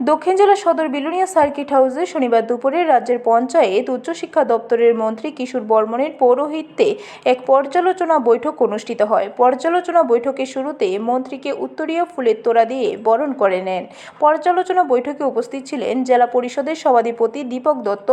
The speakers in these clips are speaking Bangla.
দক্ষিণ জেলা সদর বিলুনিয়া সার্কিট হাউসে শনিবার দুপুরে রাজ্যের পঞ্চায়েত উচ্চশিক্ষা দপ্তরের মন্ত্রী কিশোর বর্মনের পৌরোহিত্যে এক পর্যালোচনা বৈঠক অনুষ্ঠিত হয়। পর্যালোচনা বৈঠকের শুরুতে মন্ত্রীকে উত্তরীয় ফুলের তোড়া দিয়ে বরণ করে নেন। পর্যালোচনা বৈঠকে উপস্থিত ছিলেন জেলা পরিষদের সভাধিপতি দীপক দত্ত,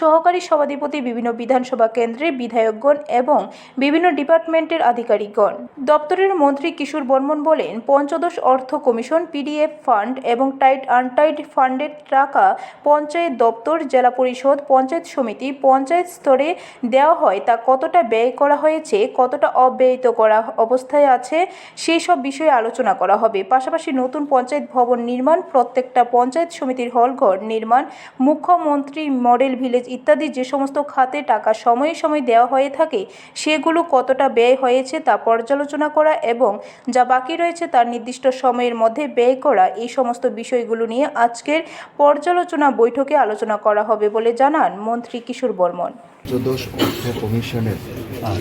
সহকারী সভাধিপতি বিভিন্ন বিধানসভা কেন্দ্রের বিধায়কগণ এবং বিভিন্ন ডিপার্টমেন্টের আধিকারিকগণ। দপ্তরের মন্ত্রী কিশোর বর্মন বলেন, পঞ্চদশ অর্থ কমিশন, পিডিএফ ফান্ড এবং টাইট আনটাইট ফান্ডের টাকা পঞ্চায়েত দপ্তর, জেলা পরিষদ, পঞ্চায়েত সমিতি, পঞ্চায়েত স্তরে দেওয়া হয় তা কতটা ব্যয় করা হয়েছে, কতটা অব্যয়িত করা অবস্থায় আছে সেই সব বিষয়ে আলোচনা করা হবে। পাশাপাশি নতুন পঞ্চায়েত ভবন নির্মাণ, প্রত্যেকটা পঞ্চায়েত সমিতির হলঘর নির্মাণ, মুখ্যমন্ত্রী মডেল ভিলেজ ইত্যাদি যে সমস্ত খাতে টাকা সময়ে সময়ে দেওয়া হয়ে থাকে, সেগুলো কতটা ব্যয় হয়েছে তা পর্যালোচনা করা এবং যা বাকি রয়েছে তার নির্দিষ্ট সময়ের মধ্যে ব্যয় করা, এই সমস্ত বিষয়গুলো নিয়ে আজকের পর্যালোচনা বৈঠকে আলোচনা করা হবে বলে জানান মন্ত্রী কিশোর বর্মন। চোদ্দশ অর্থ কমিশনের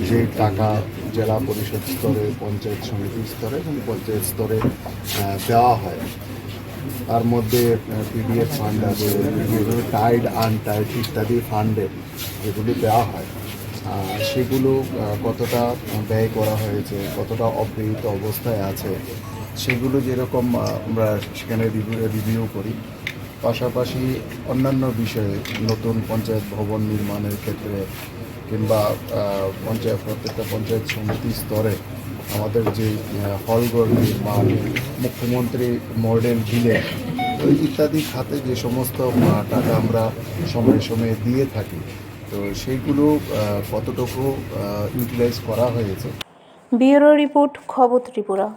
যে টাকা জেলা পরিষদ স্তরে, পঞ্চায়েত সমিতি স্তরে এবং পঞ্চায়েত স্তরে দেওয়া হয়, তার মধ্যে পিডিএফ ফান্ড আছে টাইড আনটাইড ইত্যাদি ফান্ডে যেগুলি দেওয়া হয় সেগুলো কতটা ব্যয় করা হয়েছে, কতটা অব্যয়িত অবস্থায় আছে সেগুলো যেরকম আমরা সেখানে রিভিউ করি। পাশাপাশি অন্যান্য বিষয়ে, নতুন পঞ্চায়েত ভবন নির্মাণের ক্ষেত্রে কিংবা পঞ্চায়েত, প্রত্যেকটা পঞ্চায়েত সমিতি স্তরে আমাদের যে হলঘর নির্মাণ, মুখ্যমন্ত্রী মডেল ভিলেজ ইত্যাদি খাতে যে সমস্ত টাকা আমরা সময়ে সময়ে দিয়ে থাকি। তো সেইগুলো কতটুকু ইউটিলাইজ করা হয়েছে? ব্যুরো রিপোর্ট, খবর ত্রিপুরা।